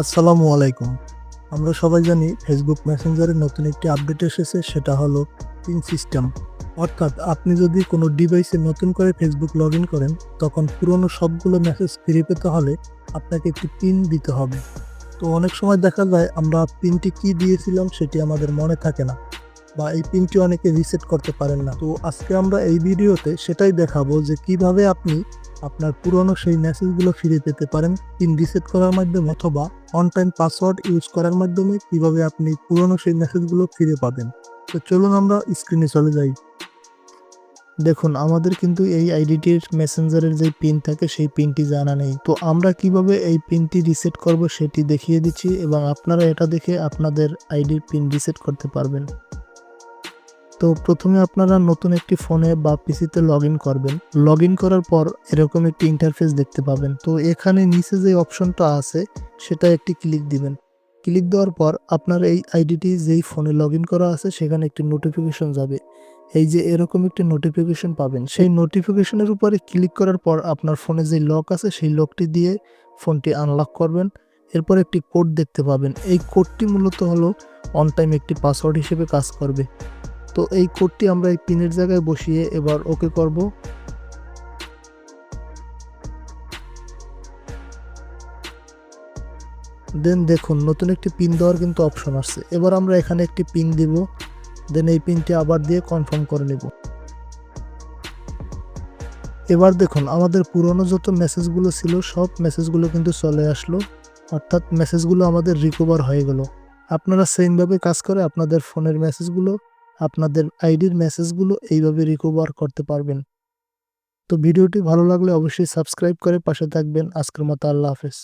আসসালামু আলাইকুম। আমরা সবাই জানি ফেসবুক মেসেঞ্জারে নতুন একটি আপডেট এসেছে, সেটা হলো পিন সিস্টেম অর্থাৎ আপনি যদি কোনো ডিভাইসে নতুন করে ফেসবুক লগ করেন, তখন পুরনো সবগুলো মেসেজ ফিরে পেতে হলে আপনাকে একটি পিন দিতে হবে। তো অনেক সময় দেখা যায় আমরা পিনটি কি দিয়েছিলাম সেটি আমাদের মনে থাকে না। বা এই পিনটি অনেকে রিসেট করতে পারেন না। তো আজকে আমরা এই ভিডিওতে সেটাই দেখাবো যে কীভাবে আপনি আপনার পুরনো সেই মেসেজগুলো ফিরে পেতে পারেন পিন রিসেট করার মাধ্যমে অথবা অন টাইম পাসওয়ার্ড ইউজ করার মাধ্যমে কীভাবে আপনি পুরনো সেই মেসেজগুলো ফিরে পাবেন। তো চলুন আমরা স্ক্রিনে চলে যাই। দেখুন, আমাদের কিন্তু এই আইডিটির মেসেঞ্জারের যে পিন থাকে সেই পিনটি জানা নেই। তো আমরা কীভাবে এই পিনটি রিসেট করব সেটি দেখিয়ে দিচ্ছি এবং আপনারা এটা দেখে আপনাদের আইডির পিন রিসেট করতে পারবেন। তো প্রথমে আপনারা নতুন একটি ফোনে বা পিসিতে লগ করবেন। লগ করার পর এরকম একটি ইন্টারফেস দেখতে পাবেন। তো এখানে নিচে যে অপশনটা আছে, সেটা একটি ক্লিক দিবেন। ক্লিক দেওয়ার পর আপনার এই আইডিটি যেই ফোনে লগ করা আছে, সেখানে একটি নোটিফিকেশন যাবে। এই যে এরকম একটি নোটিফিকেশন পাবেন। সেই নোটিফিকেশনের উপরে ক্লিক করার পর আপনার ফোনে যে লক আছে, সেই লকটি দিয়ে ফোনটি আনলক করবেন। এরপর একটি কোড দেখতে পাবেন। এই কোডটি মূলত হলো অন টাইম একটি পাসওয়ার্ড হিসেবে কাজ করবে। তো এই কোডটি আমরা এই পিনের জায়গায় বসিয়ে এবার ওকে করব। দেন দেখুন, নতুন একটি পিন দেওয়ার কিন্তু অপশন আসছে। এবার আমরা এখানে একটি পিন দিব। দেন এই পিনটি আবার দিয়ে কনফার্ম করে নেব। এবার দেখুন, আমাদের পুরনো যত মেসেজগুলো ছিল, সব মেসেজগুলো কিন্তু চলে আসলো। অর্থাৎ মেসেজগুলো আমাদের রিকভার হয়ে গেল। আপনারা সেমভাবে কাজ করে আপনাদের ফোনের মেসেজগুলো আপনাদের আইডির মেসেজগুলো এইভাবে রিকভার করতে পারবেন। তো ভিডিওটি ভালো লাগলে অবশ্যই সাবস্ক্রাইব করে পাশে থাকবেন। আজকের মতো আল্লাহ হাফেজ।